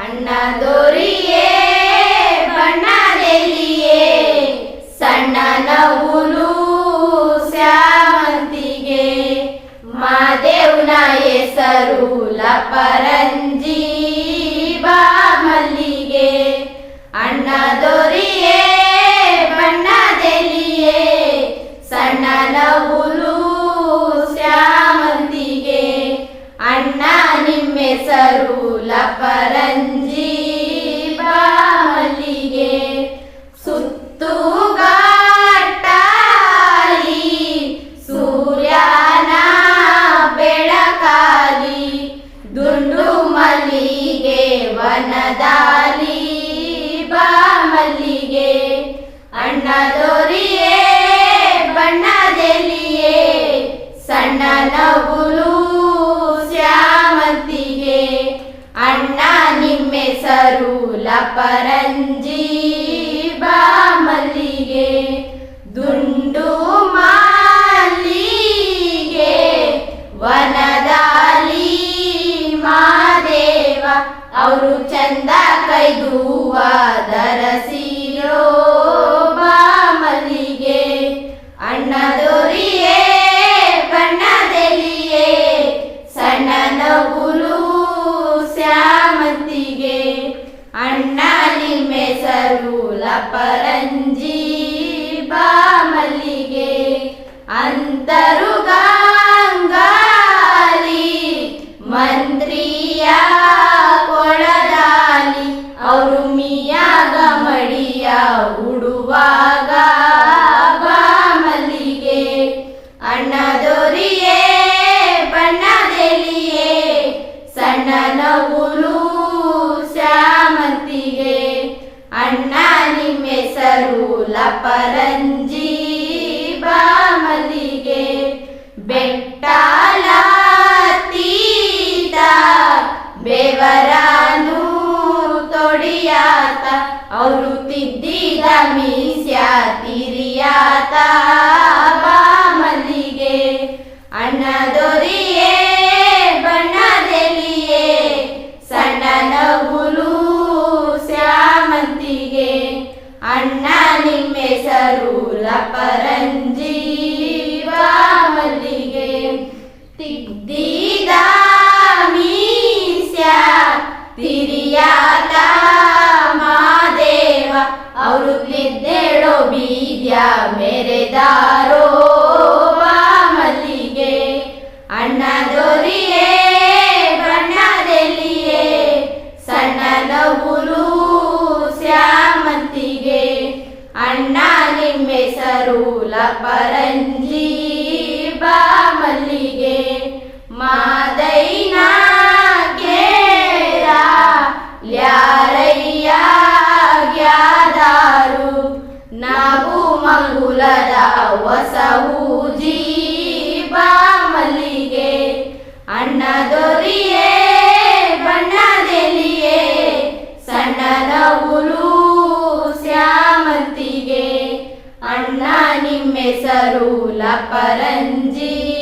ಅಣ್ಣದೋರಿಯೇ ಬಣ್ಣದಲ್ಲಿಯೇ ಸಣ್ಣ ನವುಲು ಸ್ಯಾವಂತಿಗೆ ಮಾದೇವ್ನ ಹೆಸರು ಲಪರಂಜಿ ಬಾಮಲ್ಲಿಗೆ. ಅಣ್ಣ ದೊರಿಯೇ ಬಣ್ಣದಲ್ಲಿಯೇ ಸಣ್ಣ ನವುಲು ಬಣ್ಣದೆಲಿಯೇ ಸಣ್ಣ ಶ್ಯಾಮಂತಿಗೆ, ಅಣ್ಣ ನಿಮ್ಮೆಸರು ಲಪರಂಜಿ ಬಾ ಮಲ್ಲಿಗೆ ದುಂಡು ಮಾಲಿಗೆ, ವನದಾಲಿ ಮಾದೇವ, ಅವರು ಚಂದ ಕೈದೂವ ದರಸಿರೋ ನಿಮ್ಮೆಸರು ಲಪರಂಜಿ ಬಾ ಮಲ್ಲಿಗೆ ಅಂತರು ಗಂಗಾಲಿ ಮಂತ್ರಿಯ ಕೊಳದಾಲಿ ಅವರು ಮಿಯಾಗ ಮಡಿಯ ಉಡುವಾಗ ಬಾ ಮಲ್ಲಿಗೆ ಅಣ್ಣದೋರಿಯೇ ಬಣ್ಣದೆಲಿಯೇ ಸಣ್ಣ ನಗುಲು ಲಪರಂಜಿ ಬಾ ಮಲ್ಲಿಗೆ ಬೆಟ್ಟಾಲತೀತ ಬೆವರಾನು ತೊಡಿಯಾತ ಅವರು ತಿದ್ದಿದ ಮೀಸ್ಯಾ ತಿರಿಯಾತ. ನಿಮ್ಮೆಸರು ಪರಂಜಿ ಬಾ ಮಲ್ಲಿಗೆ ಮಾದೈನ ಕೇರ, ಲ್ಯಾರಯ್ಯ ಗ್ಯಾದಾರು. ನಾವು ಮಂಗುಲದ ಹೊಸ ಹೂಜಿ ಬಾ ಮಲ್ಲಿಗೆ ಅಣ್ಣದೊರಿಯೇ ಬಣ್ಣದೆಲಿಯೇ ಸಣ್ಣ ನಗುಲು ಅಣ್ಣ ನಿಮ್ಮೆಸರು ಲಪರಂಜಿ ಬಾ ಮಲ್ಲಿಗೆ